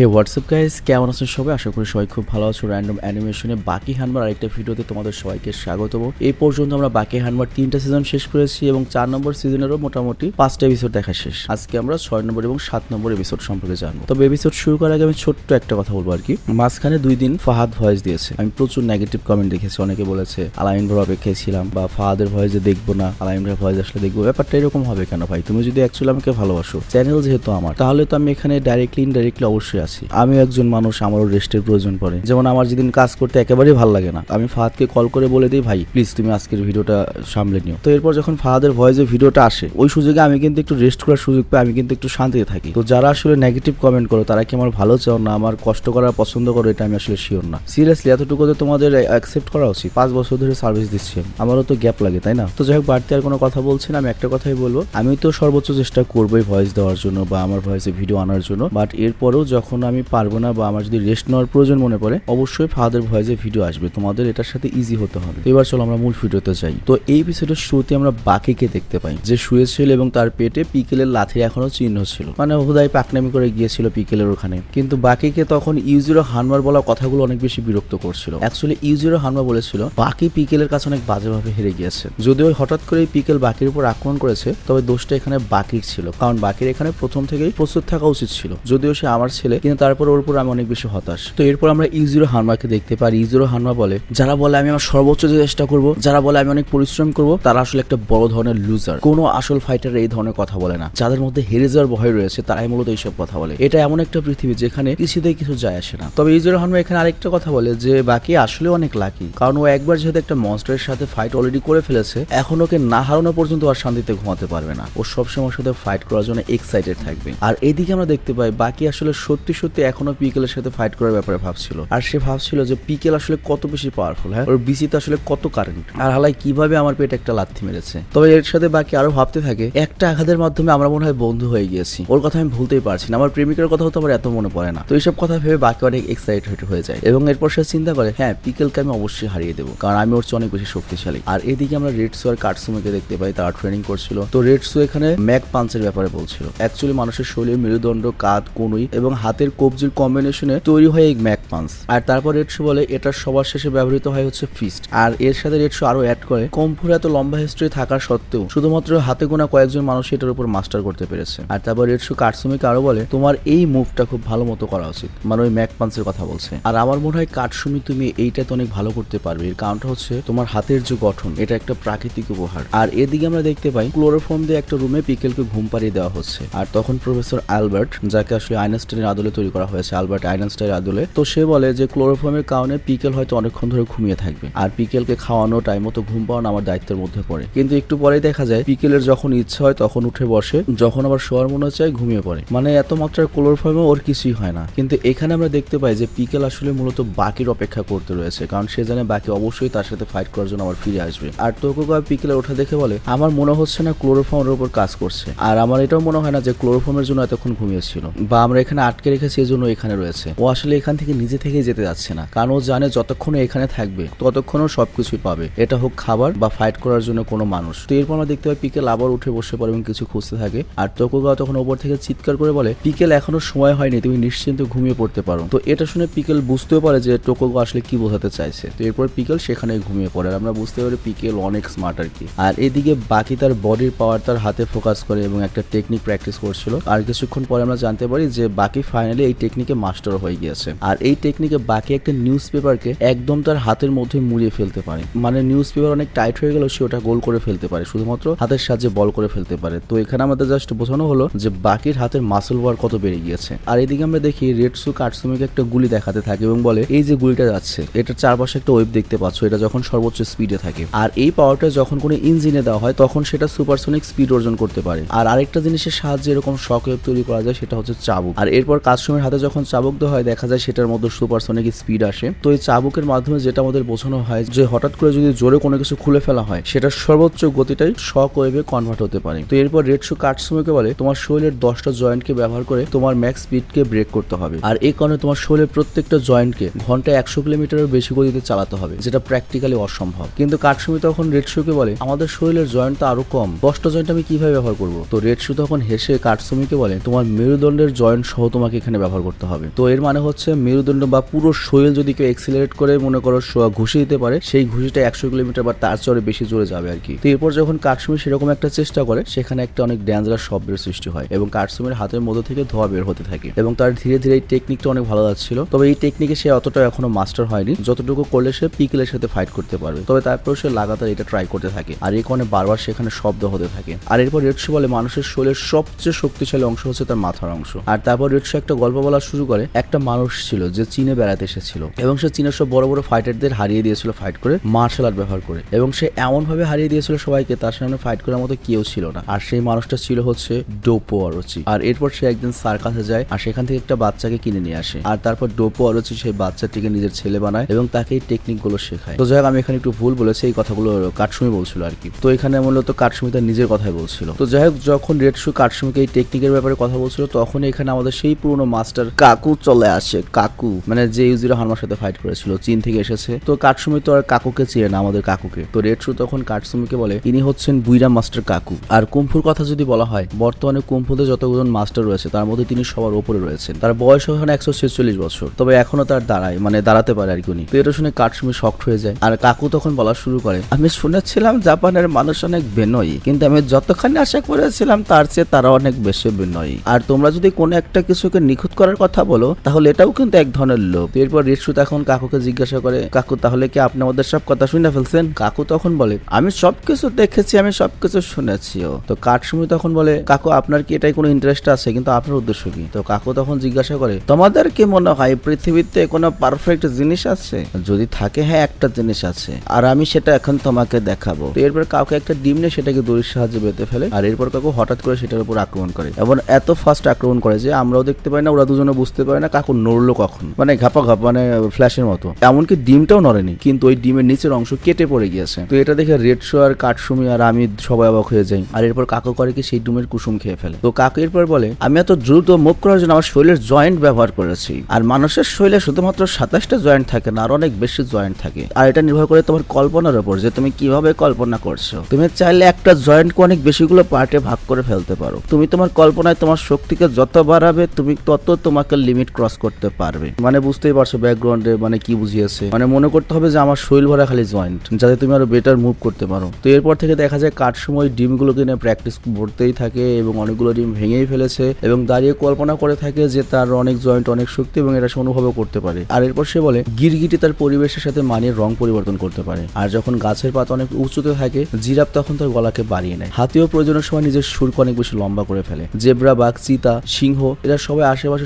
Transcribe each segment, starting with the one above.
হে WhatsApp guys কেমন আছেন সবাই? আশা করি সবাই খুব ভালো আছো। র্যান্ডম অ্যানিমেশনে বাকি হানবার আরেকটা ভিডিওতে তোমাদের সবাইকে স্বাগত এই পর্যন্ত আমরা বাকি হানবার তিনটা সিজন শেষ করেছি এবং চার নম্বর সিজনেরও মোটামুটি পাঁচটা এপিসোড দেখা শেষ। আজকে আমরা ছয় নম্বর এবং সাত নম্বর এপিসোড সম্পর্কে জানব। তবে এপিসোড শুরু করার আগে আমি ছোট্ট একটা কথা বলব আর কি। মাঝখানে দুই দিন ফাহাদ ভয়েস দিয়েছে। আমি প্রচুর নেগেটিভ কমেন্ট দেখেছি। অনেকে বলেছে আলামিন ভাই অপেক্ষায় ছিলাম বা ফাহাদের ভয়েসে দেখব না আলামিন ভাই ভয়েস আসলে দেখব। ব্যাপারটা এরকম হবে কেন ভাই? তুমি যদি অ্যাকচুয়ালি আমাকে ভালোবাসো চ্যানেল যেহেতু আমার, তাহলে তো আমি এখানে ডাইরেক্টলি ইনডাইরেক্টলি অবশ্যই আছি আমি একজন মানুষ, আমারও রেস্টের প্রয়োজন পড়ে। যেমন আমার যেদিন কাজ করতে একেবারেই ভালো লাগে না, আমি ফাহাদকে কল করে বলে দিই, ভাই প্লিজ তুমি আজকের ভিডিওটা সামলে নিও। তো এরপর যখন ফাহাদের ভয়েসে ভিডিওটা আসে, ওই সুযোগে আমি কিন্তু একটু রেস্ট করার সুযোগ পাই আমি কিন্তু একটু শান্তিতে থাকি। তো যারা আসলে নেগেটিভ কমেন্ট করো, তারা কি আমার ভালো চাও না, আমার কষ্ট করা পছন্দ করো, এটা আমি আসলে শিওর না। সিরিয়াসলি এতটুকু তো তোমাদের অ্যাকসেপ্ট করা উচিত। পাঁচ বছর ধরে সার্ভিস দিচ্ছি আমারও তো গ্যাপ লাগে, তাই না? তো যাই হোক, বাড়তি আর কোনো কথা বলছি না, আমি একটা কথাই বলব। আমি তো সর্বোচ্চ চেষ্টা করবোই ভয়েস দেওয়ার জন্য বা আমার ভয়েসে ভিডিও আনার জন্য। বাট এরপরেও যখন আমি পারব না বা আমার যদি রেস্ট নেওয়ার প্রয়োজন মনে পড়ে, অবশ্যই ফাদার ভয়েসে ভিডিও আসবে। তোমাদের এটার সাথে ইজি হতে হবে। এবার চলো আমরা মূল ভিডিওতে যাই। তো এই এপিসোডের শুরুতে আমরা বাকিকে দেখতে পাই, যে শুয়েছিল এবং তার পেটে পিকেলের লাথির এখনও চিহ্ন ছিল। মানে হুদায় পাকনামি করে গিয়েছিল পিকেলের ওখানে। কিন্তু বাকিকে তখন ইউজিরো হানমার বলা কথাগুলো অনেক বেশি বিরক্ত করছিল। অ্যাকচুয়ালি ইউজিরো হানমা বলেছিল, বাকি পিকেলের কাছে অনেক বাজেভাবে হেরে গিয়েছে। যদিও হঠাৎ করে পিকেল বাকির উপর আক্রমণ করেছে, তবে দোষটা এখানে বাকির ছিল। কারণ বাকির এখানে প্রথম থেকেই প্রস্তুত থাকা উচিত ছিল। যদিও সে আমার ছেলে কিন্তু তারপর ওর উপর আমি অনেক বেশি হতাশ। তো এরপর আমরা ইউজিরো হানমাকে দেখতে পারি। ইউজিরো হানমা বলে, যারা বলে আমি আমার সর্বোচ্চ চেষ্টা করব, যারা বলে আমি অনেক পরিশ্রম করব, তারা আসলে একটা বড় ধরনের লুজার কোনো আসল ফাইটার এই ধরনের কথা বলে না। যাদের মধ্যে হেরে যাওয়ার ভয় রয়েছে, তারাই মূলত এইসব কথা বলে। এটা এমন একটা পৃথিবী যেখানে কিছুতেই কিছু যায় আসে না। তবে ইউজিরো হানমা এখানে আরেকটা কথা বলে যে, বাকি আসলে অনেক লাকি কারণ ও একবার যেহেতু একটা মনস্টারের সাথে ফাইট অলরেডি করে ফেলেছে, এখন ওকে না হারানো পর্যন্ত আর শান্তিতে ঘুমাতে পারবে না। ও সবসময় সাথে ফাইট করার জন্য এক্সাইটেড থাকবে। আর এদিকে আমরা দেখতে পাই, বাকি আসলে সত্যি সত্যি সত্যি এখনও পিকেলের সাথে ফাইট করার ব্যাপারে ভাবছিল। আর সে ভাবছিল যে পিকেল আসলে কত বেশি পাওয়ারফুল হ্যাঁ? ওর বিসিতে আসলে কত কারেন্ট আর হালাই কীভাবে আমার পেটে একটা লাথি মেরেছে? তবে এর সাথে বাকি আরও ভাবতে থাকে, একটা আঘাতের মাধ্যমে আমরা মনে হয় বন্ধু হয়ে গিয়েছি। ওর কথা আমি ভুলতেই পারছি না, আমার প্রেমিকের কথাও তো আমার এত মনে পড়ে না। তো এইসব কথা ভেবে বাকি অনেক এক্সাইটেড হয়ে যায়। এবং এরপর সে চিন্তা করে হ্যাঁ পিকেলকে আমি অবশ্যই হারিয়ে দেবো, কারণ আমি ওর চেয়ে অনেক বেশি শক্তিশালী। আর এদিকে আমরা রেডসু আর কাটসুমিকে দেখতে পাই, তারা ট্রেনিং করছিল। তো রেডসু এখানে ম্যাক পাঞ্চের ব্যাপারে বলছিল। অ্যাকচুয়ালি মানুষের শরীরে মেরুদণ্ড, কাঁধ, কনুই এবং হাতের কবজির কম্বিনেশনে তৈরি হয় এই ম্যাক পাঞ্চ আর তারপর রেডসু বলে এটা সবার শেষে ব্যবহৃত হয় হচ্ছে ফিস্ট আর এর সাথে রেডশো আরও অ্যাড করে কম্পুর এত লম্বা হিস্ট্রি থাকা সত্ত্বেও শুধুমাত্র হাতে গোনা কয়েকজন মানুষ এটার উপর মাস্টার করতে পেরেছে। আর তারপর রেডসু কাটসুমিকে আরও বলে, তোমার এই মুভটা খুব ভালো মতো করা উচিত। মানে ওই ম্যাক পাঞ্চের কথা বলছে। আর আমার মনে হয় কাটসুমি তুমি এইটাতে অনেক ভালো করতে পারবে। এর কারণটা হচ্ছে তোমার হাতের যে গঠন, এটা একটা প্রাকৃতিক উপহার। আর এদিকে আমরা দেখতে পাই ক্লোরোফর্ম দিয়ে একটা রুমে পিকেলকে ঘুম পাড়িয়ে দেওয়া হচ্ছে। আর তখন প্রফেসর অ্যালবার্ট যাকে আসলে আইনস্টাইনের আদলে তৈরি করা হয়েছে অ্যালবার্ট আইনস্টাইনের আদলে। তো সে বলে যে, ক্লোরোফর্মের কারণে পিকেল হয়তো অনেকক্ষণ ধরে ঘুমিয়ে থাকবে। আর পিকেলকে খাওয়ানো, টাইম মতো ঘুম পাওয়ানো আমার দায়িত্বের মধ্যে পড়ে। কিন্তু একটু পরেই দেখা যায়, পিকেলের যখন ইচ্ছা হয় তখন উঠে বসে, যখন আবার শোয়ার মনে চায় ঘুমিয়ে পড়ে। মানে এত মাত্রার ক্লোরোফর্মে ওর কিছুই হয় না। কিন্তু এখানে আমরা দেখতে পাই যে, পিকেল আসলে মূলত বাকির অপেক্ষা করতে রয়েছে। কারণ সে জানে বাকি অবশ্যই তার সাথে ফাইট করার জন্য আবার ফিরে আসবে। আর তোকোগা পিকেলের ওঠা দেখে বলে, আমার মনে হচ্ছে না ক্লোরোফর্মের উপর কাজ করছে। আর আমার এটাও মনে হয় না যে, ক্লোরোফর্মের জন্য এতক্ষণ ঘুমিয়েছিল। বা আমরা এখানে আটকে রেখেছি জন্য এখানে রয়েছে। ও আসলে এখান থেকে নিজে থেকেই যেতে যাচ্ছে না। কারণ ও জানে যতক্ষণ এখানে থাকবে ততক্ষণ ও সবকিছুই পাবে। এটা হোক খাবার বা ফাইট করার জন্য কোনো মানুষ। তো এরপর আমরা দেখতে পাই পিকেল আবার উঠে বসে পড়ে এবং কিছু খুঁজতে থাকে। আর তোকোগা তখন ওপর থেকে চিৎকার করে বলে, পিকেল, এখনও সময় হয়নি, তুমি নিশ্চিন্তে ঘুমিয়ে পড়তে পারো। তো এটা শুনে পিকেল বুঝতেও পারে যে টোকোগো আসলে কি বোঝাতে চাইছে। তো এরপর পিকেল সেখানে ঘুমিয়ে পড়ে। আর আমরা বুঝতে পারি পিকেল অনেক স্মার্ট আর কি। আর এদিকে বাকি তার বডির পাওয়ার তার হাতে ফোকাস করে এবং একটা টেকনিক প্র্যাকটিস করছিল। আর কিছুক্ষণ পরে আমরা জানতে পারি যে বাকি ফাইনালি এই টেকনিকে মাস্টার হয়ে গিয়েছে। আর এই টেকনিকে বাকি একটা নিউজ পেপারকে একদম তার হাতের মধ্যে মুড়িয়ে ফেলতে পারে। মানে নিউজ পেপার অনেক টাইট হয়ে গেলেও সে ওটা গোল করে ফেলতে পারে, শুধুমাত্র হাতের সাহায্যে বল করে ফেলতে পারে। তো এখানে আমাদের জাস্ট বোঝানো হলো যে বাকির হাতের মাসল ওয়ার কত বেড়ে গিয়েছে। আর এদিকে আমরা দেখি রেড রেডসু কাটসুমিকে একটা গুলি দেখাতে থাকে এবং বলে, এই যে গুলিটা যাচ্ছে, এটার চারপাশে একটা ওয়েব দেখতে পাচ্ছ, এটা যখন সর্বোচ্চ স্পিডে থাকে। আর এই পাওয়ারটা যখন কোনো ইঞ্জিনে দেওয়া হয়, তখন সেটা সুপারসনিক স্পিড অর্জন করতে পারে। আর আরেকটা জিনিসের সাহায্যে এরকম শক ওয়েব তৈরি করা যায়, সেটা হচ্ছে চাবুক। আর এরপর কাজসুমের হাতে যখন চাবুক দেওয়া হয়, দেখা যায় সেটার মধ্যে সুপারসনিক স্পিড আসে। তো এই চাবুকের মাধ্যমে যেটা আমাদের বোঝানো হয়, যে হঠাৎ করে যদি জোরে কোনো কিছু খুলে ফেলা হয়, সেটার সর্বোচ্চ গতিটাই শক ওয়েভে কনভার্ট হতে পারে। তো এরপর রেডশু কাটসুমিকে বলে, তোমার শরীরের দশটা জয়েন্টকে ব্যবহার করে তোমার ম্যাক্স স্পিডকে ব্রেক করতে হবে। আর এই কারণে তোমার শরীরের প্রত্যেকটা জয়েন্টকে ঘন্টায় একশো কিলোমিটারের বেশি গতিতে চালাতে হবে, যেটা প্র্যাকটিক্যালি অসম্ভব। কিন্তু কাটসুমি তখন রেডশুকে বলে, আমাদের শরীরের জয়েন্ট তো আরও কম, দশটা জয়েন্ট আমি কীভাবে ব্যবহার করব? তো রেডশু তখন হেসে কাটসুমিকে বলে, তোমার মেরুদণ্ডের জয়েন্ট সহ তোমাকে এখানে ব্যবহার করতে হবে। তো এর মানে হচ্ছে মেরুদণ্ড বা পুরো শরীর যদি কেউ এক্সিলারেট করে, মনে করো ঘুষে দিতে পারে, সেই ঘুষিটা একশো কিলোমিটার বা তার চড়ে বেশি জোরে যাবে আর কি। তো এরপর যখন কাঠসুমি সেরকম একটা চেষ্টা করে, সেখানে একটা অনেক ডেঞ্জারাস শব্দের সৃষ্টি হয় এবং কাঠসুমির হাতের মধ্যে থেকে ধোয়া বের হতে থাকে এবং তার ধীরে ধীরে এই টেকনিকটা অনেক ভালো যাচ্ছিল। তবে এই টেকনিকে সে অতটা এখনও মাস্টার হয়নি। যতটুকু করলে সে পিকেলের সাথে ফাইট করতে পারবে। তবে তারপর সে লাগাতার এটা ট্রাই করতে থাকে। আর এই কারণে বারবার সেখানে শব্দ হতে থাকে। আর এরপর রেডশো বলে মানুষের শরীরের সবচেয়ে শক্তিশালী অংশ হচ্ছে তার মাথার অংশ। আর তারপর রেডশো একটা গল্প বলা শুরু করে একটা মানুষ ছিল যে চীনে বেড়াতে এসেছিল এবং সে চীনের সব বড় বড় ফাইটারদের হারিয়ে দিয়েছিল ফাইট করে মার্শাল আর্ট ব্যবহার করে এবং সে এমন ভাবে হারিয়ে দিয়েছিল সবাইকে তার সামনে ফাইট করার মতো কেউ ছিল না। আর সেই মানুষটা ছিল হচ্ছে ডোপো অরচি। আর এরপর সে একদিন স্যার কাছে যায় আর সেখান থেকে একটা বাচ্চাকে কিনে নিয়ে আসে। আর তারপর ডোপো অরচি সেই বাচ্চাটিকে নিজের ছেলে বানায় এবং তাকে এই টেকনিকগুলো শেখায়। তো যাই আমি এখানে একটু ভুল বলেছি, এই কথাগুলো কাটসুমি বলছিল আর কি। তো এখানে মূলত কাটসুমি তার নিজের কথাই বলছিল। তো যাই হোক, যখন রেড শু কাটসুমিকে এই টেকনিকের ব্যাপারে কথা বলছিল তখন এখানে আমাদের সেই পুরনো মাস্টার কাকু চলে আসে, কাকু। মানে যে ইউজিরো হারমার সাথে ফাইট করেছিল, চীন থেকে এসেছে। তো কাটসুমি তো আর কাকুকে চেয়ে না, আমাদের কাকুকে। তো রেড শু তখন কাটসুমিকে বলে, ইনি হচ্ছেন বুইরা মাস্টার কাকু। আর কুম্ফুর কথা যদি বলা হয়, বর্তমানে কুম্ফুতে যতজন মাস্টার রয়েছে, তার মধ্যে তিনি সবার উপরে রয়েছেন। তার বয়স এখন একশো ছেচল্লিশ বছর, তবে এখনও তার দাঁড়ায় মানে দাঁড়াতে পারে আর কি উনি। তো এটা শুনে কাটসুমি শক্ট হয়ে যায়। আর কাকু তখন বলা শুরু করে, আমি শুনেছিলাম জাপানের মানুষ অনেক বিনয়ী, কিন্তু আমি যতখানি আশা করেছিলাম তার চেয়ে তারা অনেক বেশি বিনয়ী। আর তোমরা যদি কোনো একটা কিছুকে নিখুঁত করার কথা বলো, তাহলে এটাও কিন্তু এক ধরনের তো এরপর রিসু তখন কাকুকে জিজ্ঞাসা করে, কাকু, তাহলে কি আপনি আমাদের সব কথা শুনে ফেলছেন? কাকু তখন বলে, আমি সবকিছু দেখেছি, আমি সবকিছু শুনেছিও। তো কাঠসুমি তখন বলে, কাকু, আপনার কি এটাই কোনো ইন্টারেস্ট আছে, কিন্তু আপনার উদ্দেশ্য কি? তো কাকু তখন জিজ্ঞাসা করে, তোমাদের কি মনে হয় পৃথিবীতে কোনো পারফেক্ট জিনিস আছে? যদি থাকে হ্যাঁ একটা জিনিস আছে, আর আমি সেটা এখন তোমাকে দেখাবো। এরপর কাউকে একটা ডিম নিয়ে সেটাকে দড়ির সাহায্যে বেঁধে ফেলে, আর এরপর কাকু হঠাৎ করে সেটার উপর আক্রমণ করে। এবং এত ফাস্ট আক্রমণ করে যে আমরাও দেখতে পাই না, ওরা দুজনে বুঝতে পারে না কাকু নড়লো কখন। মানে ঘাপা ঘাপ মানে ফ্ল্যাশের মতো। এমনকি ডিমটাও নড়েনি, কিন্তু ওই ডিমের নিচের অংশ কেটে পড়ে গিয়েছে। তো এটা দেখে রেড শো আর কাঠসুমি আর আমি সবাই অবাক হয়ে যাই। আর এরপর কাকু করে কি সেই ডিমের কুসুম খেয়ে ফেলে। তো কাকু এরপর বলে, আমি এত দ্রুত মুভ করার জন্য আমার শরীরের জয়েন্ট ব্যবহার করেছি। আর মানুষের শরীরে শুধুমাত্র সাতাশটা জয়েন্ট থাকে না, আর অনেক বেশি জয়েন্ট থাকে। আর এটা নির্ভর করে তোমার কল্পনার উপর যে তুমি কীভাবে কল্পনা করছ। তুমি চাইলে একটা জয়েন্টকে অনেক বেশিগুলো পার্টে ভাগ করে ফেলতে পারো। তুমি তোমার কল্পনায় তোমার শক্তিকে যত বাড়াবে, তুমি তত তোমাকে লিমিট ক্রস করতে পারবে। মানে বুঝতেই পারছ ব্যাকগ্রাউন্ডে মানে কি বুঝিয়েছে। মানে মনে করতে হবে যে আমার শরীর ভরা খালি জয়েন্ট যাতে তুমি আরও বেটার মুভ করতে পারো। তো এরপর থেকে দেখা যায় কাঠ সময় ডিমগুলোকে নিয়ে প্র্যাকটিস করতেই থাকে এবং অনেকগুলো ডিম ভেঙেই ফেলেছে এবং দাঁড়িয়ে কল্পনা করে থাকে যে তার অনেক জয়েন্ট অনেক শক্তি এবং এটা সে অনুভবও করতে পারে। আর এরপর সে বলে, গিরগিটি তার পরিবেশের সাথে মানিয়ে রং পরিবর্তন করতে পারে। আর যখন গাছের পাতা অনেক উঁচুতে থাকে, জিরাফ তখন তার গলাকে বাড়িয়ে নেয়। হাতিও প্রয়োজনের সময় নিজের সুরকে অনেক বেশি লম্বা করে ফেলে। জেব্রা, বাঘ, চিতা, সিংহ, এরা সবাই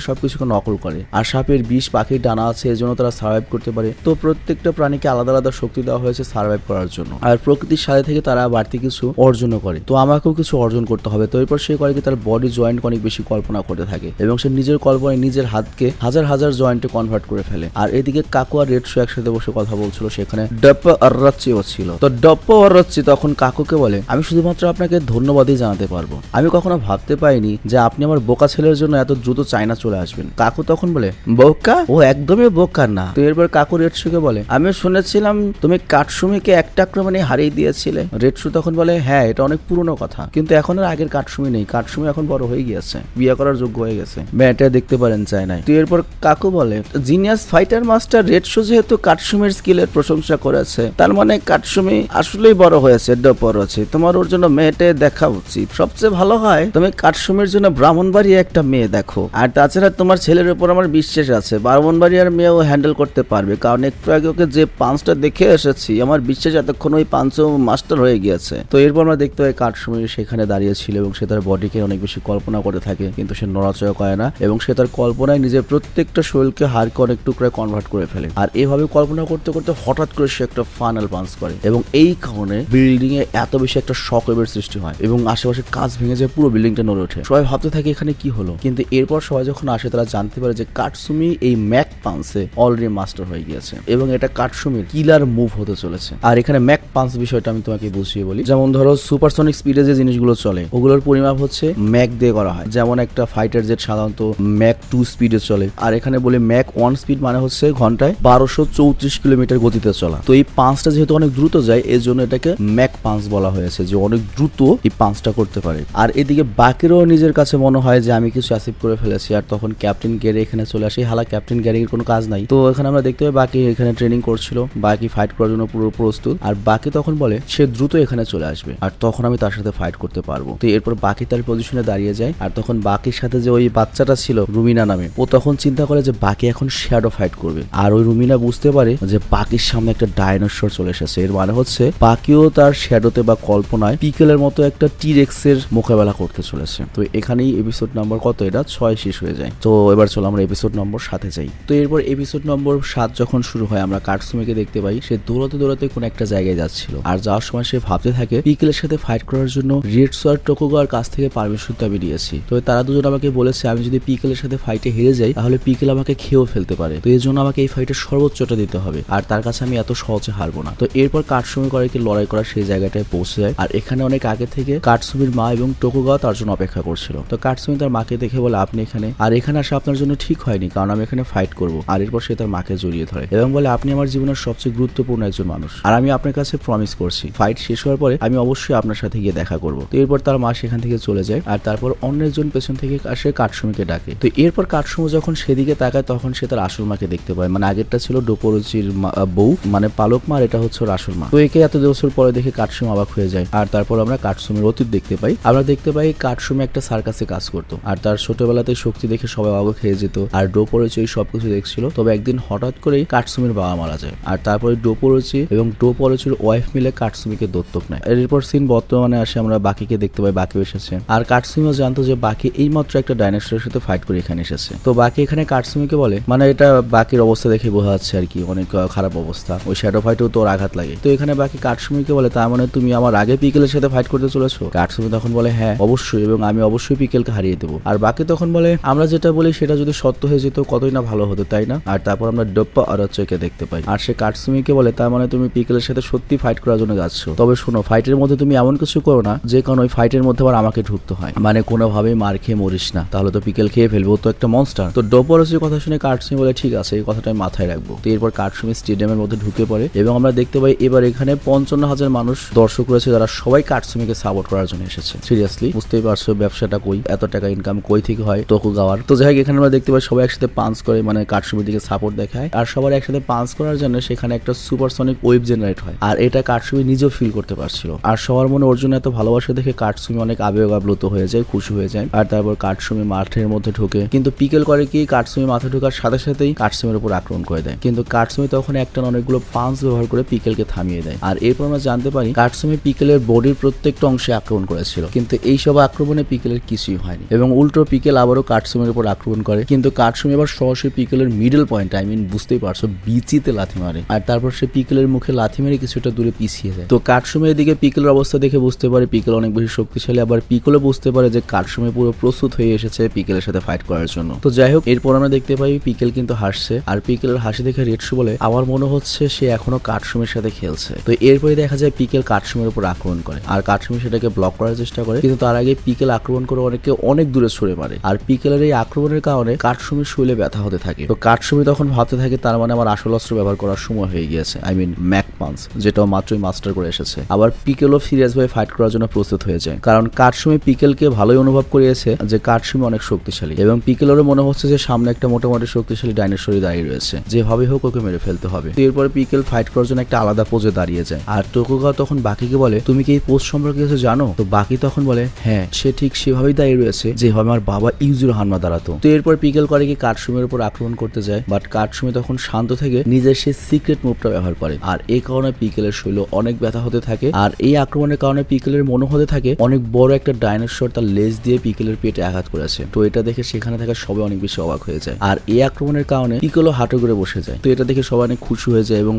সবকিছুকে নকল করে। আর সাপের বিষ, পাখির ডানা আছে, এর জন্য তারা সার্ভাইভ করতে পারে। তো প্রত্যেকটা প্রাণীকে আলাদা আলাদা শক্তি দেওয়া হয়েছে সার্ভাইভ করার জন্য। আর প্রকৃতির সাথে থেকে তারা বাড়তি কিছু অর্জনও করে। তো আমাকেও কিছু অর্জন করতে হবে। তো এরপর সে করে কি তার বডি জয়েন্ট অনেক বেশি কল্পনা করতে থাকে এবং সে নিজের কল্পনায় নিজের হাতকে হাজার হাজার জয়েন্টে কনভার্ট করে ফেলে। আর এদিকে কাকু আর রেড শো একসাথে বসে কথা বলছিল, সেখানে ডপ্প অর্রাচ্চিও ছিল তো ডপ্প অর্রাচ্চি তখন কাকুকে বলে, আমি শুধুমাত্র আপনাকে ধন্যবাদই জানাতে পারব। আমি কখনো ভাবতে পাইনি যে আপনি আমার বোকা ছেলের জন্য এত দ্রুত চায়না চলে আসবেন। কাকু তখন বলে, বোকা? ও একদমই বোকা না। তো এরপর কাকু রেড শুকে বলে আমি শুনেছিলাম তুমি কাঠসুমিকে একটা আক্রমণে হারিয়ে দিয়েছিলে। রেড শু তখন বলে হ্যাঁ এটা অনেক পুরনো কথা। কিন্তু এখন আর আগের কাঠসুমি নেই। কাঠসুমি এখন বড় হয়ে গিয়েছে। বিয়ে করার যোগ্য হয়ে গেছে। ব্যাটা দেখতে পারেন চায়নায়। তো এরপর কাকু বলে, genius fighter master red shoe যেহেতু কাঠসুমির স্কিলের প্রশংসা করেছে, তার মানে কাঠসুমি আসলেই বড় হয়েছে, ডপর আছে। তোমার ওর জন্য মেয়েটে দেখা উচিত। সবচেয়ে ভালো হয়, তুমি কাঠসুমির জন্য ব্রাহ্মণবাড়ি একটা মেয়ে দেখো। আর তাছাড়া তোমার ছেলের উপর আমার বিশ্বাস আছে। ব্রাহ্মণবাড়িয়ার মেয়েও হ্যান্ডেল করতে পারবে। কারণ একটু আগে ওকে যে পাঁচটা দেখে এসেছি, আমার বিশ্বাস এতক্ষণ ওই পাঁচও মাস্টার হয়ে গিয়েছে। তো এরপর আমরা দেখতে পাই কাঠসুমি সেখানে দাঁড়িয়ে ছিল এবং সে তার বডিকে অনেক বেশি কল্পনা করে থাকে, কিন্তু সে নড়াচড়া করে না এবং সে তার কল্পনায় নিজের প্রত্যেকটা শরীরকে হাড়কে অনেক টুকরায় কনভার্ট করে ফেলে। আর এভাবে কল্পনা করতে করতে হঠাৎ করে সে একটা ফানাল পাঞ্চ করে এবং এই কারণে বিল্ডিং এ এত বেশি একটা শক সৃষ্টি হয় এবং আশেপাশে কাজ ভেঙে যায়, পুরো বিল্ডিংটা নড়ে ওঠে। সবাই ভাবতে থাকে এখানে কি হলো? কিন্তু এরপর সবাই যখন আসে, তারা জানতে পারে যে কাটসুমি এই ম্যাক পান্সে অলরেডি মাস্টার হয়ে গিয়েছে এবং এটা কাটসুমির কিলার মুভ হতে চলেছে। আর এখানে ম্যাক পান্স বিষয়টা আমি তোমাকে বুঝিয়ে বলি। যেমন ধরো সুপারসনিক স্পিডে যে জিনিসগুলো চলে, ওগুলোর পরিমাপ হচ্ছে ম্যাক দিয়ে করা হয়। যেমন একটা ফাইটার জেট সাধারণত ম্যাক টু স্পিডে চলে। আর এখানে বলে ম্যাক ওয়ান স্পিড মানে হচ্ছে ঘন্টায় বারোশো চৌত্রিশ কিলোমিটার গতিতে চলা। তো এই পাঁচটা যেহেতু অনেক দ্রুত যায় এর জন্য এটাকে ম্যাক পাঁচ বলা হয়েছে যে অনেক দ্রুত এই পাঁচটা করতে পারে। আর এদিকে বাকিরও নিজের কাছে মনে হয় যে আমি কিছু অ্যাচিভ করে ফেলেছি। গেছি আর তখন ক্যাপ্টেন গেরে এখানে চলে আসে। হালা ক্যাপ্টেন গ্যারির কোনো কাজ নাই। তো এখানে আমরা দেখতে পাই বাকি এখানে ট্রেনিং করছিল, বাকি ফাইট করার জন্য পুরো প্রস্তুত। আর বাকি তখন বলে, সে দ্রুত এখানে চলে আসবে। আর তখন আমি তার সাথে ফাইট করতে পারব। তো এরপর বাকি তার পজিশনে দাঁড়িয়ে যায়। আর তখন বাকির সাথে যে ওই বাচ্চাটা ছিল, রুমিনা নামে, ও তখন চিন্তা করে যে বাকি এখন শ্যাডো ফাইট করবে। আর ওই রুমিনা বুঝতে পারে যে বাকির সামনে একটা ডাইনোসর চলে এসেছে। এর মানে হচ্ছে বাকিও তার শ্যাডোতে বা কল্পনায় পিকেলের মতো একটা টিরেক্স এর মোকাবেলা করতে চলেছে। তো এখানেই এপিসোড নাম্বার কত এটা? ছয়, শেষ হয়ে যায়। তো এবার চলো আমরা এপিসোড নম্বর সাথে যাই। তো এরপর এপিসোড নম্বর সাত যখন শুরু হয়, আমরা কাটসুমিকে দেখতে পাই। সে দৌড়াতে দৌড়াতে কোন একটা জায়গায় যাচ্ছিল। আর যাওয়ার সময় সে ভাবতে থাকে পিকেলের সাথে ফাইট করার জন্য রেডসো আর টোকোগার কাছ থেকে পারমিশন দাবি নিয়েছি। তো তারা দুজন আমাকে বলেছে, আমি যদি পিকেলের সাথে ফাইটে হেরে যাই, তাহলে পিকেল আমাকে খেয়েও ফেলতে পারে। তো এই জন্য আমাকে এই ফাইটের সর্বোচ্চটা দিতে হবে। আর তার কাছে আমি এত সহজে হারবো না। তো এরপর কাটসুমি করে কি লড়াই করা সেই জায়গাটায় পৌঁছে যায়। আর এখানে অনেক আগে থেকে কাটসুমির মা এবং টোকোগা তার জন্য অপেক্ষা করছিল। তো কাটসুমি তার মাকে দেখে বলে, আপনি এখানে আর এখানে আসা আপনার জন্য ঠিক হয়নি, কারণ আমি এখানে ফাইট করব। আর এরপর সে তার মাকে জড়িয়ে ধরে। এবং বলে, আপনি আমার জীবনের সবচেয়ে গুরুত্বপূর্ণ একজন মানুষ। আর আমি আপনার কাছে প্রমিস করছি। ফাইট শেষ হওয়ার পরে আমি অবশ্যই আপনার সাথে গিয়ে দেখা করব। তো এরপর তার মা সেখান থেকে চলে যায়, আর তারপর অন্য একজন পেছন থেকে আসে কাটসুমিকে ডাকে। তো এরপর কাটসুমি যখন সেদিকে তাকায়, তখন সে তার আসল মাকে দেখতে পায়। মানে আগেরটা ছিল ডোপরুচির বউ মানে পালক মা, আর এটা হচ্ছে ওর আসল মা। তো একে এত বছর পরে দেখে কাটসুমি অবাক হয়ে যায়। আর তারপর আমরা কাটসুমির অতীত দেখতে পাই। আমরা দেখতে পাই কাটসুমি একটা সার্কাসে কাজ করতো। আর তার ছোটবেলাতে শক্তি দেখে সবাই অবাক হয়ে যেত। আর ডোপরুচি ওই সবকিছু দেখছিল। তবে একদিন হঠাৎ করেই কাটসুমির বাবা মারা যায়। আর তারপরে ডোপরুচি এবং ডোপরুচির ওয়াইফ মিলে কাটসুমিকে দত্তক নেয়। এরপর সিন বর্তমানে আসে, আমরা বাকিকে দেখতে পাই, বাকি এসেছে আর কাটসুমিও জানতো যে বাকি এইমাত্র একটা ডাইনোসরের সাথে ফাইট করে এখানে এসেছে। তো বাকি এখানে কাটসুমিকে বলে মানে এটা বাকির অবস্থা দেখে বোঝা যাচ্ছে আর কি, অনেক খারাপ অবস্থা। ওই শ্যাডো ফাইটেও তোর আঘাত লাগে। তো এখানে বাকি কাটসুমিকে বলে, তার মানে তুমি আমার আগে পিকেলের সাথে ফাইট করতে চলেছো? কাটসুমি তখন বলে হ্যাঁ অবশ্যই এবং আমি অবশ্যই পিকেলকে হারিয়ে দেবো। আর বাকি তখন বলে আমরা যেটা বলি, সেটা যদি সত্য হয়ে যেত, কতই না ভালো হতো, তাই না? আর তারপর আমরা ডপ্পা অরচয়কে দেখতে পাই। আর সে কাটসুমিকে বলে, তার মানে তুমি পিকেলের সাথে সত্যি ফাইট করার জন্য যাচ্ছ। তবে শোনো ফাইটের মধ্যে তুমি এমন কিছু করো না, যে কারণ ওই ফাইটের মধ্যে আবার আমাকে ঢুকতে হয়। মানে কোনোভাবেই মার খেয়ে মরিস না। তাহলে তো পিকেল খেয়ে ফেলব তো একটা মনস্টার তো ডোপরসের কথা শুনে কাটসুমি বলে, ঠিক আছে, এই কথাটা আমি মাথায় রাখব। তো এরপর কাটসুমি স্টেডিয়ামের মধ্যে ঢুকে পড়ে এবং আমরা দেখতে পাই, এবার এখানে পঞ্চান্ন হাজার মানুষ দর্শক রয়েছে, যারা সবাই কাটসুমিকে সাপোর্ট করার জন্য এসেছে। সিরিয়াসলি বুঝতেই পারছ, ব্যবসাটা কই, এত টাকা ইনকাম কই থেকে হয় তোকু গাওয়ার তো যাই হোক, এখানে আমরা দেখতে পাই সবাই একসাথে পাঞ্চ করে মানে কাটসুমির দিকে সাপোর্ট দেখায়। আর সবার একসাথে পাঞ্চ করার জন্য সেখানে একটা সুপারসনিক ওয়েব জেনারেট হয়। আর এটা কাটসুমি নিজেও ফিল করতে পারছিল। আর সবার মনে ওর জন্য এত ভালোবাসা দেখে কাটসুমি অনেক আবেগ আপ্লুত হয়ে যায়, খুশি হয়ে যায়। আর তারপর কাটসুমি মাঠের মধ্যে ঢোকে। কিন্তু পিকেল করে কি কাটসুমি মাথা ঢোকার সাথে সাথেই কাটসুমির উপর আক্রমণ করে দেয়। কিন্তু কাটসুমি তখন একটা অনেকগুলো পাঞ্চ ব্যবহার করে পিকেলকে থামিয়ে দেয়। আর এরপর আমরা জানতে পারি কাটসুমি পিকেলের বডির প্রত্যেকটা অংশে আক্রমণ করেছিল। কিন্তু এই সব আক্রমণে পিকেলের কিছুই হয়নি। এবং উল্টো পিকেল আবারও কাটসুমির উপর আক্রমণ করে। কিন্তু কাটসুমি এবার সরাসরি পিকেলের মিডল পয়েন্ট আই মিন বুঝতেই পারছ, বিচিতে লাথি মারে। আর তারপর সে পিকেলের মুখে লাথি মেরে কিছুটা দূরে পিছিয়ে যায়। তো কাটসুমি এদিকে পিকেলের অবস্থা দেখে বুঝতে পারে পিকেল অনেক বেশি শক্তিশালী। আবার পিকেলও বুঝতে পারে যে কাটসুমি পুরো প্রস্তুত হয়ে এসেছে পিকেলের সাথে ফাইট করার জন্য। তো যাই হোক, এরপর আমরা দেখতে পাই পিকেল কিন্তু হাসছে। আর পিকেলের হাসি দেখে রেডসু বলে, আমার মনে হচ্ছে সে এখনও কাটসুমির সাথে খেলছে। তো এরপরে দেখা যায় পিকেল কাটসুমির উপর আক্রমণ করে। আর কাটসুমি সেটাকে ব্লক করার চেষ্টা করে। কিন্তু তার আগে পিকেল আক্রমণ করে অনেককে অনেক দূরে ছুড়ে মারে। আর এই আক্রমণের কারণে কাটসুমির শরীরে ব্যথা হতে থাকে। তো কাটসুমি তখন ভাবতে থাকে তার মানে আমার আসল অস্ত্র ব্যবহার করার সময় হয়ে গিয়েছে। আই মিন ম্যাক পাঞ্চ যেটাও মাত্রই মাস্টার করে এসেছে। আবার পিকেলও সিরিয়াস ভাবে ফাইট করার জন্য প্রস্তুত হয়ে যায়। কারণ কাটসুমি পিকেলকে ভালোই অনুভব করিয়েছে যে কাটসুমি অনেক শক্তিশালী। এবং পিকেলেরও মনে হচ্ছে যে সামনে একটা মোটামুটি শক্তিশালী ডাইনোসরই দাঁড়িয়ে রয়েছে। যেভাবে হোক ওকে মেরে ফেলতে হবে। এরপরে পিকেল ফাইট করার জন্য একটা আলাদা পোজে দাঁড়িয়ে যায়। আর টোকুগা তখন বাকিকে বলে, তুমি কি এই পোজ সম্পর্কে কিছু জানো? তো বাকি তখন বলে হ্যাঁ সে ঠিক সেভাবেই দাঁড়িয়ে রয়েছে। যেভাবে আমার বাবা ইউজুর হানমা দাঁড়াতো। তো এরপর পিকেল করে কি কাটসুমির উপর আক্রমণ করতে যায় বাট কাটসুমি তখন শান্ত থেকে নিজের সে সিক্রেট মুভটা ব্যবহার করে। আর এই কারণে পিকেলের শৈল অনেক ব্যথা হতে থাকে, আর এই আক্রমণের কারণে পিকেলের মনে হতে থাকে, অনেক বড় একটা ডাইনোসর তার লেজ দিয়ে পিকেলের পেটে আঘাত করেছে। তো এটা দেখে সেখানে থাকা সবাই অনেক বেশি অবাক হয়ে যায়। আর এই আক্রমণের কারণে পিকেলও হাঁটু করে বসে যায়। তো এটা দেখে সবাই অনেক খুশি হয়ে যায় এবং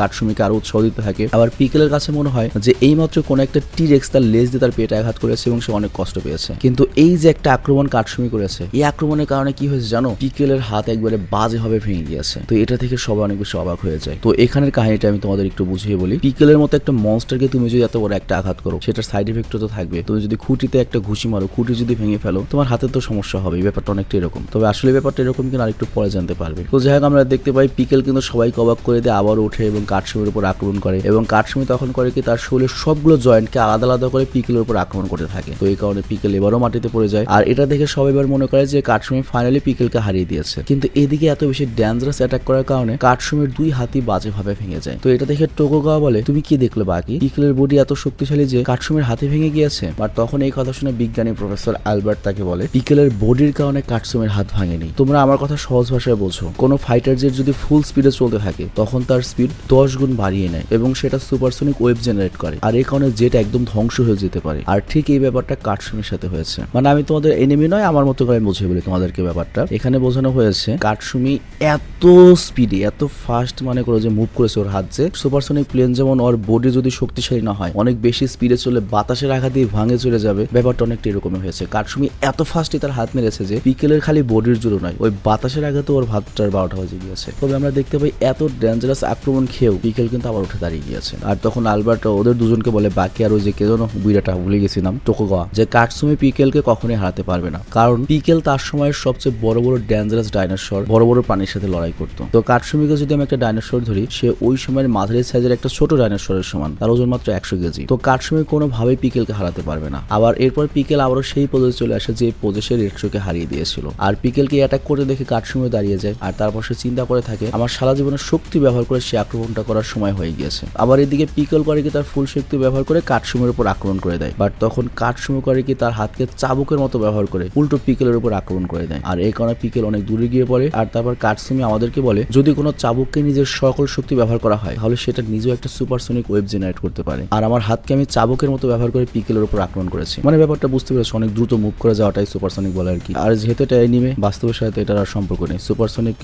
কাটসুমিকে আরও উৎসাহ দিতে থাকে। আবার পিকেলের কাছে মনে হয় যে এইমাত্র কোনো একটা টিরেক্স তার লেজ দিয়ে তার পেটে আঘাত করেছে এবং সে অনেক কষ্ট পেয়েছে। কিন্তু এই যে একটা আক্রমণ কাটসুমি করেছে এই আক্রমণের কারণে কি হয়েছে জানো? পিকেলের হাত একবারে বাজে ভাবে ভেঙে গিয়েছে। তো এটা থেকে সবাই অনেক বেশি অবাক হয়ে যায়। তো এখানের কাহিনীটা আমি তোমাদের একটু বুঝিয়ে বলি। পিকেলের মতো একটা মনস্টারকে তুমি যদি এত বড় একটা আঘাত করো, সেটার সাইড ইফেক্ট তো থাকবে। তুমি যদি খুঁটিতে একটা ঘুষি মারো, খুঁটি যদি ভেঙে ফেলো, তোমার হাতে তো সমস্যা হবে। ব্যাপারটা অনেকটা এরকম। তবে আসলে ব্যাপারটা এরকম কিনা আরেকটু পরে জানতে পারবে। তো যাই হোক, আমরা দেখতে পাই পিকেল কিন্তু সবাইকে অবাক করে দিয়ে আবার ওঠে এবং কাঠসুমির উপর আক্রমণ করে। এবং কাঠসুমি তখন করে কি তার শরীরের সবগুলো জয়েন্টকে আলাদা আলাদা করে পিকেলের উপর আক্রমণ করতে থাকে। তো এই কারণে পিকেল এবারও মাটিতে পড়ে যায়। আর এটা দেখে সবাই এবার মনে করে যে কাটসুমি ফাইনালি পিকেলকে হারিয়ে দিয়েছে। কিন্তু এদিকে এত বেশি ডেঞ্জারাস অ্যাটাক করার কারণে কাটসুমির দুই হাতই বাজেভাবে ভেঙে যায়। তো এটা দেখে টোকোগাওয়া বলে, তুমি কি দেখলে বাকি? পিকেলের বডি এত শক্তিশালী যে কাটসুমির হাতে ভেঙে গিয়েছে? বাট তখন এই কথা শুনে বিজ্ঞানী প্রফেসর অ্যালবার্ট তাকে বলে পিকেলের বডির কারণে কাটসুমির হাত ভাঙেনি। তোমরা আমার কথা সহজ ভাষায় বলছো কোনো ফাইটার জেট যদি ফুল স্পিডে চলতে থাকে, তখন তার স্পিড দশ গুণ বাড়িয়ে নেয় এবং সেটা সুপারসনিক ওয়েভ জেনারেট করে। আর এই কারণে জেট একদম ধ্বংস হয়ে যেতে পারে। আর ঠিক এই ব্যাপারটা কাটসুমির সাথে হয়েছে। মানে আমি তোমাদের এনিমি নয়, আমার মতো করে বুঝিয়ে বলি তোমাদেরকে ব্যাপারটা। এখানে বোঝানো হয়েছে কাটসুমি এত স্পিডে এত ফাস্ট মানে করে যে মুভ করেছে ওর হাত যে সুপারসনিক প্লেন যেমন ওর বডি যদি শক্তিশালী না হয়, অনেক বেশি স্পিডে চলে বাতাসের আঘাত দিয়ে ভাঙে চলে যাবে। ব্যাপারটা অনেকটা এরকমই হয়েছে। কাটসুমি এত ফাস্টই তার হাত মেরেছে যে পিকেলের খালি বডির জুড়ে নয়, ওই বাতাসের আঘাতে ওর ভাতটার বারোটা বাজে গিয়েছে। তবে আমরা দেখতে পাই এত ডেঞ্জারাস আক্রমণ খেয়েও পিকেল কিন্তু আবার উঠে দাঁড়িয়ে গিয়েছে। আর তখন আলবার্ট ওদের দুজনকে বলে, বাকি আর ওই যে কে যেন বুড়াটা ভুলে গেছিলাম টোকোগাওয়া যে কাটসুমি পিকেলকে কখনোই হারাতে পারবে না। কারণ পিকেল তার সময়ের সবচেয়ে বড় বড় ডেঞ্জারাস ডাইনোসর বড় বড় প্রাণীর সাথে লড়াই করতো। তো কাটসুমিকে যদি আমি একটা ডাইনোসর ধরি, সে ওই সময়ের মাঝারি সাইজের একটা ছোট ডাইনোসরের সমান, তার ওজন মাত্র একশো কেজি তো কাটসুমি কোনোভাবেই পিকেলকে হারাতে পারবে না। আবার এরপর পিকেল আবারও সেই পদে চলে আসে যে পদে সে রেট্রোকে হারিয়ে দিয়েছিল। আর পিকেলকে অ্যাটাক করতে দেখে কাটসুমি দাঁড়িয়ে যায়। আর তারপর সে চিন্তা করে থাকে, আমার সারা জীবনের শক্তি ব্যবহার করে সে আক্রমণটা করার সময় হয়ে গিয়েছে। আবার এদিকে পিকেল করে কি তার ফুল শক্তি ব্যবহার করে কাঠসুমের উপর আক্রমণ করে দেয়। বাট তখন কাঠসুমে করে কি তার হাতকে চাবুকের মতো ব্যবহার করে, উল্টো পিকেলের উপর আক্রমণ করে দেয়। আর এই কারণে পিকেল অনেক দূরে গিয়ে পড়ে, আর তারপর কাঠসুমি আমাদেরকে বলে, যদি কোনো চাবুককে নিজের সকল শক্তি ব্যবহার করা হয়, তাহলে সেটা নিজেও একটা সুপারসনিক ওয়েব জেনারেট করতে পারে। আর আমার হাতকে আমি চাবুকের মতো ব্যবহার করে পিকেলের উপর আক্রমণ করেছি। মানে ব্যাপারটা বুঝতে পেরেছি, অনেক দ্রুত মুভ করে যাওয়াটাই সুপারসনিক বলে আর কি আর যেহেতু এটা এনিমে বাস্তবের সাথে এটার আর সম্পর্ক নেই। সুপারসনিক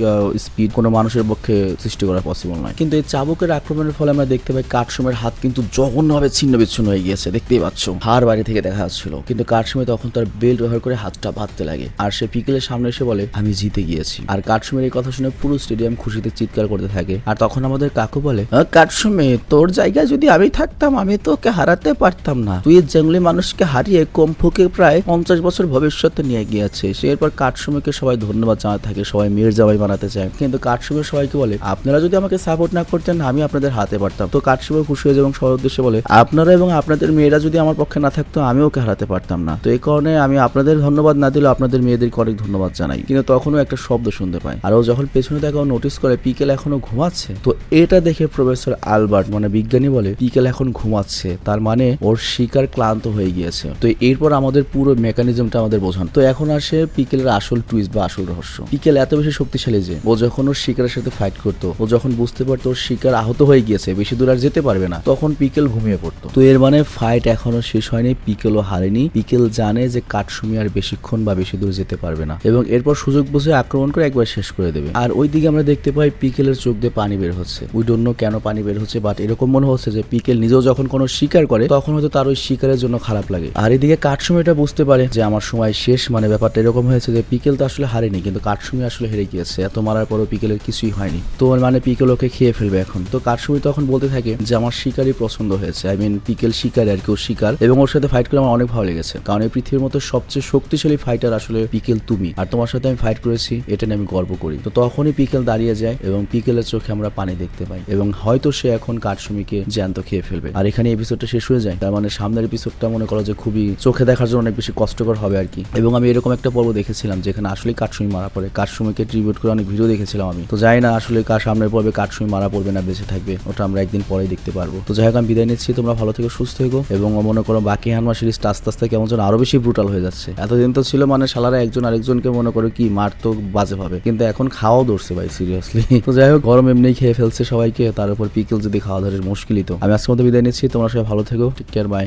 স্পিড কোনো মানুষের পক্ষে সৃষ্টি করা পসিবল নয়। কিন্তু এই চাবুকের আক্রমণের ফলে আমরা দেখতে পাই কাঠসুমের হাত কিন্তু জঘন্যভাবে ছিন্ন বিচ্ছিন্ন হয়ে গিয়েছে, দেখতেই পাচ্ছ। হার বাড়ি থেকে দেখা যাচ্ছিল। কিন্তু কাঠসুমে তখন তার বেল্ট ব্যবহার করে হাতটা বাঁধতে লাগে। আর সে পিকেলের সামনে এসে বলে আমি জিতে গিয়েছি। আর কাঠসুমের এই কথা শুনে পুরো স্টেডিয়াম খুশিতে চিৎকার করতে থাকে। আর তখন আমাদের কাকু বলে "আহ, কাঠসুমে তোর জায়গায় যদি আমি থাকতাম আমি তো ওকে হারাতে পারতাম না। তুই জঙ্গলি মানুষকে হারিয়ে কমফুকে প্রায় পঞ্চাশ বছর ভবিষ্যতে নিয়ে গিয়েছে সে এরপর কাঠসুমিকে সবাই ধন্যবাদ জানাতে থাকে সবাই মেয়ের জামাই বানাতে চায়। কিন্তু কাঠসুমি সবাইকে বলে আপনারা যদি আমাকে সাপোর্ট না করতেন আমি আপনাদের হাতে পারতাম। তো কাঠসুমি খুশি হয়ে এবং সবার উদ্দেশ্যে বলে আপনারা এবং আপনাদের মেয়েরা যদি আমার পক্ষে না থাকতো আমি ওকে হারাতে পারতাম না। তো এই কারণে আমি আপনাদের ধন্যবাদ না দিলেও আপনাদের মেয়েদেরকে অনেক ধন্যবাদ জানাই। কিন্তু তখনও একটা শব্দ শুনতে পায় আর ও যখন পেছনে দেখে নোটিস করে, পিকেল এখনও ঘুমাচ্ছে। তো এটা দেখে প্রফেসর আলবার্ট মানে বিজ্ঞানী বলে, পিকেল এখন ঘুমাচ্ছে। তার মানে ওর শিকার ক্লান্ত হয়ে গিয়েছে। তো এরপর আমাদের পুরো মেকানিজমটা আমাদের বোঝান। তো এখন আসে পিকেলের আসল টুইস্ট বা আসল রহস্য। পিকেল এত বেশি শক্তিশালী যে, ও যখন ওর শিকারের সাথে ফাইট করতো, ও যখন বুঝতে পারতো ওর শিকার আহত হয়ে গিয়েছে, বেশি দূর আর যেতে পারবে না, তখন পিকেল ঘুমিয়ে পড়তো। তো এর মানে ফাইট এখনও শেষ হয়নি, পিকেলও হারেনি। পিকেল জানে যে কাঠসুমি আর বেশিক্ষণ বা বেশি দূর যেতে পারবে না। এবং এরপর সুযোগ বুঝে আক্রমণ করে একবার শেষ করে দেবে। আর ওই দিকে আমরা দেখতে পাই পিকেলের চোখ দিয়ে পানি বের হচ্ছে। উই ডোন্ট নো কেন পানি বের হচ্ছে? বাট এরকম মনে হচ্ছে যে পিকেল নিজেও যখন কোনো শিকার করে, তখন হয়তো তার ওই শিকারের জন্য খারাপ লাগে। আর এদিকে কাঠসুমি এটা বুঝতে পারে যে, আমার সময় শেষ। মানে ব্যাপারটা এরকম হয়েছে যে, পিকেল তো আসলে হারেনি, কিন্তু কাঠসুমি আসলে হেরে গিয়েছে। এত মারার পরও পিকেলের কিছুই হয়নি। তো মানে পিকেল ওকে খেয়ে ফেলবে এখন। তো কাঠসুমি তখন বলতে থাকে যে, আমার শিকারই পছন্দ হয়েছে। আই মিন পিকেল শিকার আর কি, ও শিকার। এবং ওর সাথে ফাইট করে আমার অনেক ভালো লেগেছে। কারণ এই পৃথিবীর মতো সবচেয়ে শক্তিশালী ফাইটার আসলে পিকেল তুমি। আর তোমার সাথে আমি ফাইট করেছি, এটা নিয়ে আমি গর্ব করি। তো তখনই পিকেল দাঁড়িয়ে যায় এবং পিকেলের চোখে আমরা পানি দেখতে পাই। এবং হয়তো সে এখন কাঠসুমিকে জ্যান্ত খেয়ে ফেলবে। আর এখানে এপিসোডটা শেষ হয়ে যায়, তার মানে সামনের এপিসোডটা মনে করো যে খুবই চোখে দেখার জন্য অনেক বেশি কষ্টকর হবে আর কি। এবং আমি এরকম একটা পর্ব দেখেছিলাম যেখানে আসলে কাঠসুমি মারা পড়ে। কাঠসুমিকে ট্রিবিউট করে অনেক ভিডিও দেখেছিলাম আমি। তো যাই না আসলে কার সামনের পর্বে কাঠসুমি মারা পড়বে না, বেঁচে থাকবে, ওটা আমরা একদিন পরেই দেখতে পারব। তো যাই হোক, আমি বিদায় নিচ্ছি, তোমরা ভালো থেকে, সুস্থ থেকো। এবং মনে করো বাকি হানমা সিরিজটা আস্তে আস্তে কেমন যেন আরও বেশি ব্রুটাল হয়ে যাচ্ছে। এতদিন তো ছিল মানে শালারা একজন আরেকজনকে মনে করে কি মারতো বাজে ভাবে কিন্তু এখন খাওয়াও ধরছে ভাই সিরিয়াসলি তো যাই হোক, গরম এমনি খেয়ে ফেলছে সবাইকে। তার উপর পিকেল যদি খাওয়া ধরে, মুশকিলই তো। আমি আজকের মধ্যে বিদায় নিচ্ছি, তোমরা সবাই ভালো থেকো। Take care bye